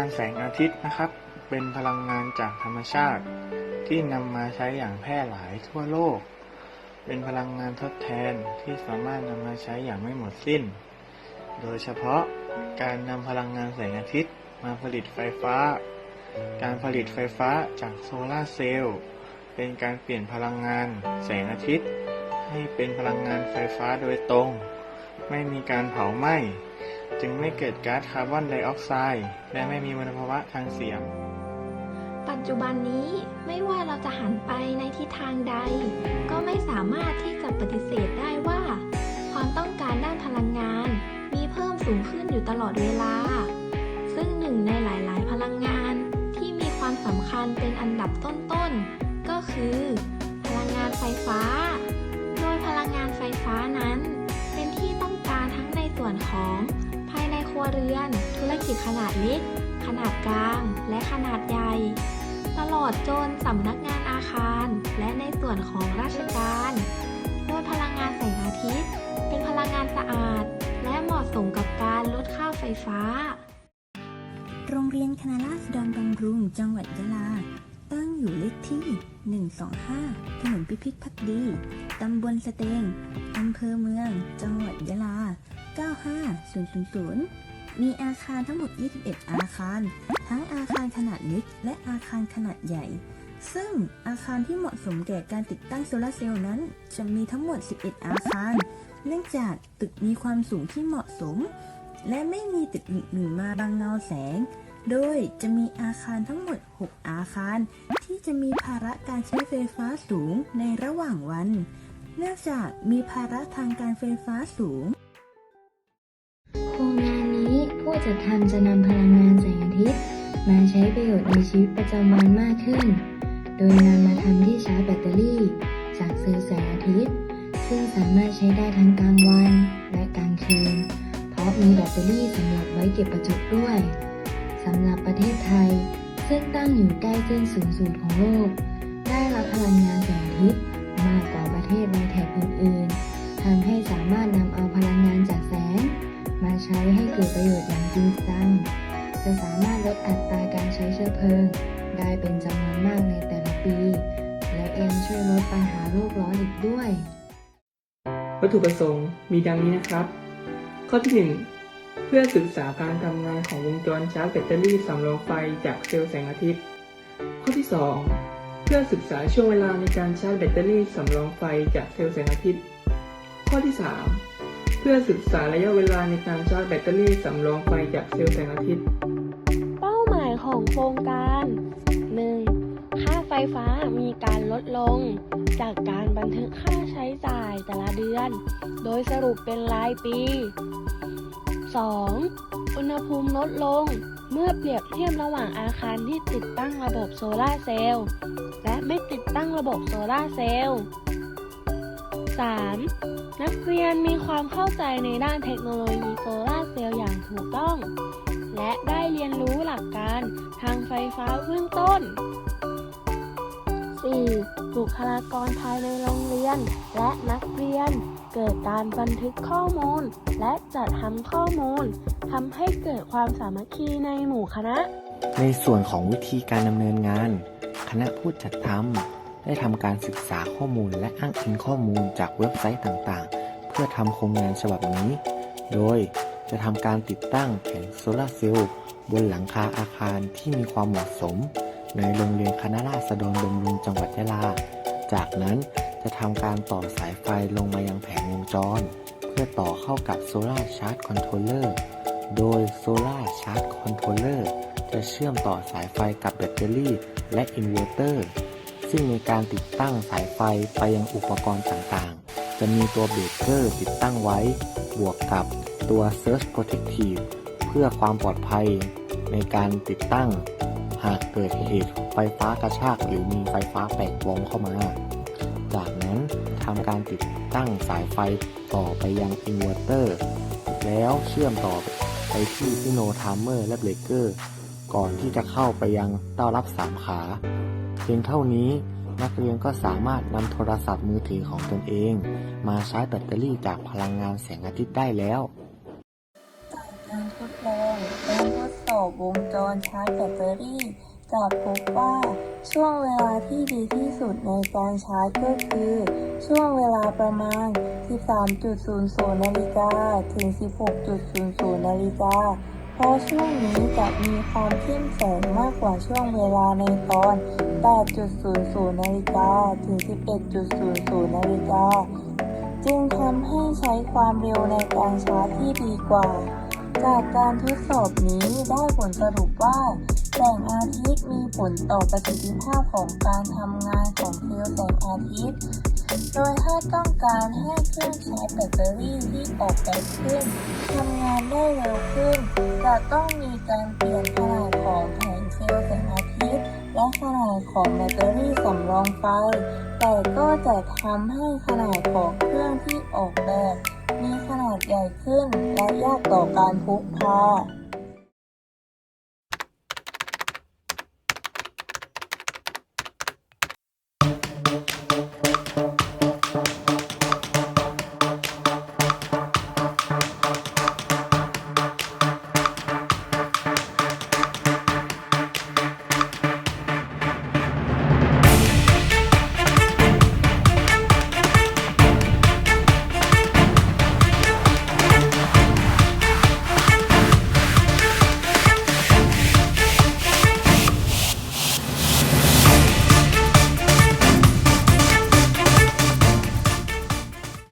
านแสงอาทิตย์นะครับ เป็นพลังงานจากธรรมชาติ ที่นำมาใช้อย่างแพร่หลายทั่วโลก เป็นพลังงานทดแทนที่สามารถนำมาใช้อย่างไม่หมดสิ้น โดยเฉพาะการนำพลังงานแสงอาทิตย์มาผลิตไฟฟ้า การผลิตไฟฟ้าจากโซลาร์เซลล์เป็นการเปลี่ยนพลังงานแสงอาทิตย์ ให้เป็นพลังงานไฟฟ้าโดยตรง ไม่มีการเผาไหม้ จึงไม่เกิดก๊าซคาร์บอนไดออกไซด์และไม่มีมลภาวะทางเสียง ปัจจุบันนี้ไม่ว่าเราจะหันไปในทิศทางใด ก็ไม่สามารถที่จะปฏิเสธได้ว่า ความต้องการด้านพลังงาน มีเพิ่มสูงขึ้นอยู่ตลอดเวลา ซึ่งหนึ่งในหลายๆ พลังงานที่มีความสำคัญเป็นอันดับต้นๆ ก็คือ พลังงานไฟฟ้า โดยพลังงานไฟฟ้านั้น เป็นที่ต้องการทั้งในส่วนของ รัวเรือน ธุรกิจขนาดเล็ก ขนาดกลาง และขนาดใหญ่ ตลอดจนสำนักงานอาคาร และในส่วนของราชการโดยพลังงานแสงอาทิตย์ เป็นพลังงานสะอาด และเหมาะสมกับการลดค่าไฟฟ้า โรงเรียนคณะราษฎรบำรุงจังหวัดยะลา ตั้งอยู่เลขที่ 125 ถนนพิพิธพักดี ตำบลสเตงอำเภอเมือง จังหวัดยะลา 95000 มีอาคารทั้งหมด 21 อาคาร ทั้งอาคารขนาดเล็กและอาคารขนาดใหญ่ ซึ่งอาคารที่เหมาะสมแก่การติดตั้งโซลาร์เซลล์นั้น จะมีทั้งหมด 11 อาคาร เนื่องจากตึกมีความสูงที่เหมาะสม และไม่มีตึกอื่นๆมาบังเงาแสง โดยจะมีอาคารทั้งหมด 6 อาคาร ที่จะมีภาระการใช้ไฟฟ้าสูงในระหว่างวัน เนื่องจากมีภาระทางการไฟฟ้าสูง ผู้จัดทำจะนำพลังงานแสงอาทิตย์มาใช้ประโยชน์ในชีวิตประจำวันมากขึ้น โดยนำมาทำที่ชาร์จแบตเตอรี่ จากเซลล์แสงอาทิตย์ ซึ่งสามารถใช้ได้ทั้งกลางวันและกลางคืน เพราะมีแบตเตอรี่สำหรับไว้เก็บประจุด้วยสำหรับประเทศไทย ซึ่งตั้งอยู่ใกล้เส้นศูนย์สูตรของโลก ได้รับพลังงานแสงอาทิตย์มากกว่าประเทศในแถบอื่นๆทำให้สามารถนำเอาพลังงานจากแสง ช้ให้เกิดประโยชน์อย่างจริงจัง จะสามารถลดอัตราการใช้เชื้อเพลิง ได้เป็นจำนวนมากในแต่ละปี และยังช่วยลดปัญหาโลกร้อนอีกด้วย วัตถุประสงค์มีดังนี้นะครับ ข้อที่ 1 เพื่อศึกษาการทำงานของวงจรชาร์จแบตเตอรี่สำรองไฟจากเซลล์แสงอาทิตย์ ข้อที่ 2 เพื่อศึกษาช่วงเวลาในการชาร์จแบตเตอรี่สำรองไฟจากเซลล์แสงอาทิตย์ ข้อที่ 3 เพื่อศึกษาระยะเวลาในการชาร์จแบตเตอรี่สำรองไฟจากเซลล์แสงอาทิตย์ เป้าหมายของโครงการ 1. ค่าไฟฟ้ามีการลดลง จากการบันทึกค่าใช้จ่ายแต่ละเดือน โดยสรุปเป็นรายปี 2. อุณหภูมิลดลงเมื่อเปรียบเทียบระหว่างอาคารที่ติดตั้งระบบโซลาเซลล์และไม่ติดตั้งระบบโซลาเซลล์ 3. นักเรียนมีความเข้าใจในด้านเทคโนโลยีโซลาร์เซลล์อย่างถูกต้อง และได้เรียนรู้หลักการทางไฟฟ้าเบื้องต้น 4. บุคลากรภายในโรงเรียน และนักเรียน เกิดการบันทึกข้อมูล และจัดทำข้อมูลทำให้เกิดความสามัคคีในหมู่คณะ ในส่วนของวิธีการดำเนินงาน คณะผู้จัดทำ ได้ทำการศึกษาข้อมูลและอ้างอิงข้อมูลจากเว็บไซต์ต่างๆ เพื่อทำโครงงานฉบับนี้ โดยจะทำการติดตั้งแผงโซลาร์เซลล์บนหลังคาอาคารที่มีความเหมาะสม ในโรงเรียนคณะราษฎรบำรุงจังหวัดยะลา จากนั้นจะทำการต่อสายไฟลงมายังแผงวงจร เพื่อต่อเข้ากับโซลาร์ชาร์จคอนโทรลเลอร์ โดยโซลาร์ชาร์จคอนโทรลเลอร์จะเชื่อมต่อสายไฟกับแบตเตอรี่ และอินเวอร์เตอร์ ซึ่งในการติดตั้งสายไฟไปยังอุปกรณ์ต่างๆ จะมีตัวเบรกเกอร์ติดตั้งไว้ บวกกับตัว Surge Protective เพื่อความปลอดภัยในการติดตั้ง หากเกิดเหตุไฟฟ้ากระชากหรือมีไฟฟ้าแตกวงเข้ามา จากนั้นทำการติดตั้งสายไฟต่อไปยังอินเวอร์เตอร์แล้วเชื่อมต่อไปที่ซิโนทามเมอร์และเบรกเกอร์ก่อนที่จะเข้าไปยังเต้ารับสามขา พียงเท่านี้ นักเรียนก็สามารถนำโทรศัพท์มือถือของตนเอง มาใช้แบตเตอรี่จากพลังงานแสงอาทิตย์ได้แล้วการทดลองการทดสอบวงจรชาร์จแบตเตอรี่จะพบว่าช่วงเวลาที่ดีที่สุดในการชาร์จก็คือ ช่วงเวลาประมาณ 13.00 นาฬิกาถึง 16.00 นาฬิกา ราะช่วงนี้จะมีความเข้มแสงมากกว่าช่วงเวลาในตอน 8.00 นาฬิกาถึง 11.00 นาฬิกา จึงทำให้ใช้ความเร็วในการชาร์จที่ดีกว่า จากการทดสอบนี้ได้ผลสรุปว่า แสงอาทิตย์มีผลต่อประสิทธิภาพของการทำงานของเซลล์แสงอาทิตย์ โดยถ้าต้องการให้เครื่องใชาร์จแบตเตอรี่ที่ออกแบบขึ้นทำงานได้เร็วขึ้น จะต้องมีการเปลี่ยนขนาดของแผงเซลล์แสงอาทิตย์ และขนาดของแบตเตอรี่สำรองไฟ แต่ก็จะทำให้ขนาดของเครื่องที่ออกแบบ มีขนาดใหญ่ขึ้นและยากต่อการพกพา